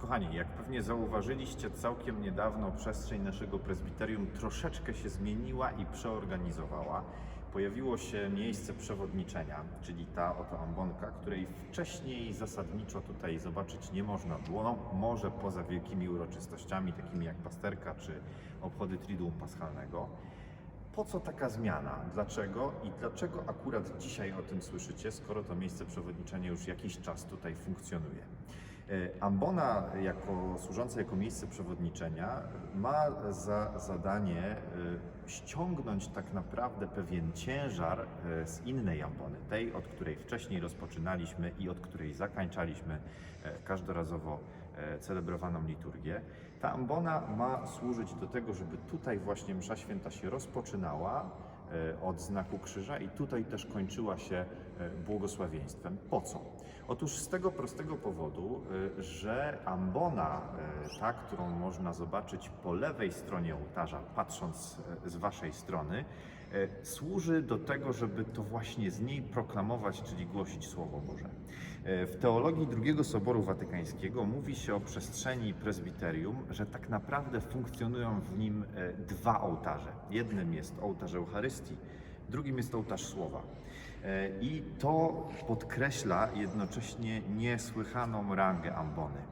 Kochani, jak pewnie zauważyliście, całkiem niedawno przestrzeń naszego prezbiterium troszeczkę się zmieniła i przeorganizowała. Pojawiło się miejsce przewodniczenia, czyli ta oto ambonka, której wcześniej zasadniczo tutaj zobaczyć nie można było. No, może poza wielkimi uroczystościami, takimi jak pasterka czy obchody Triduum Paschalnego. Po co taka zmiana? Dlaczego? I dlaczego akurat dzisiaj o tym słyszycie, skoro to miejsce przewodniczenia już jakiś czas tutaj funkcjonuje? E, Ambona, jako służące jako miejsce przewodniczenia, ma za zadanie e, ściągnąć tak naprawdę pewien ciężar e, z innej ambony, tej, od której wcześniej rozpoczynaliśmy i od której zakończaliśmy każdorazowo celebrowaną liturgię. Ta ambona ma służyć do tego, żeby tutaj właśnie msza święta się rozpoczynała od znaku krzyża i tutaj też kończyła się błogosławieństwem. Po co? Otóż z tego prostego powodu, e, że ambona, e, ta, którą można zobaczyć po lewej stronie ołtarza, patrząc e, z waszej strony, służy do tego, żeby to właśnie z niej proklamować, czyli głosić Słowo Boże. W teologii II Soboru Watykańskiego mówi się o przestrzeni prezbiterium, że tak naprawdę funkcjonują w nim dwa ołtarze. Jednym jest ołtarz Eucharystii, drugim jest ołtarz Słowa. E, I to podkreśla jednocześnie niesłychaną rangę ambony.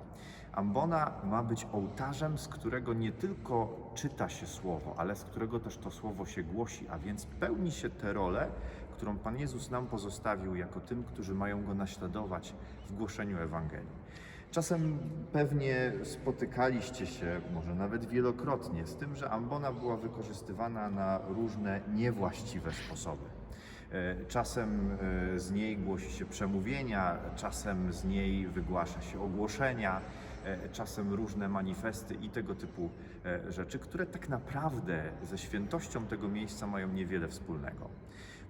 Ambona ma być ołtarzem, z którego nie tylko czyta się słowo, ale z którego też to słowo się głosi, a więc pełni się tę rolę, którą Pan Jezus nam pozostawił jako tym, którzy mają go naśladować w głoszeniu Ewangelii. Czasem pewnie spotykaliście się, może nawet wielokrotnie, z tym, że ambona była wykorzystywana na różne niewłaściwe sposoby. E, Czasem e, z niej głosi się przemówienia, czasem z niej wygłasza się ogłoszenia, e, czasem różne manifesty i tego typu rzeczy, które tak naprawdę ze świętością tego miejsca mają niewiele wspólnego.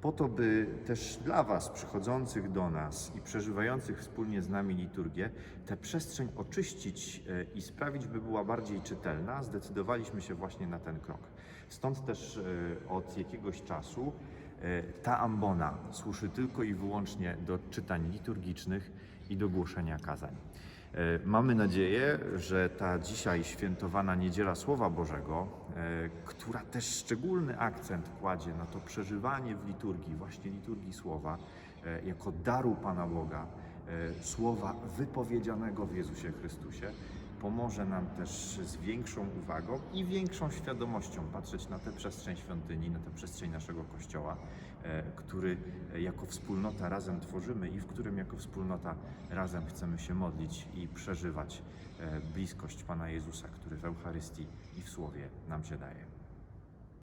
Po to, by też dla Was przychodzących do nas i przeżywających wspólnie z nami liturgię, tę przestrzeń oczyścić e, i sprawić, by była bardziej czytelna, zdecydowaliśmy się właśnie na ten krok. Stąd też e, od jakiegoś czasu e, ta ambona służy tylko i wyłącznie do czytań liturgicznych i do głoszenia kazań. E, Mamy nadzieję, że ta dzisiaj świętowana Niedziela Słowa Bożego, e, która też szczególny akcent kładzie na to przeżywanie w liturgii, właśnie liturgii Słowa, e, jako daru Pana Boga, Słowa wypowiedzianego w Jezusie Chrystusie, pomoże nam też z większą uwagą i większą świadomością patrzeć na tę przestrzeń świątyni, na tę przestrzeń naszego Kościoła, e, który e, jako wspólnota razem tworzymy i w którym jako wspólnota razem chcemy się modlić i przeżywać e, bliskość Pana Jezusa, który w Eucharystii i w Słowie nam się daje.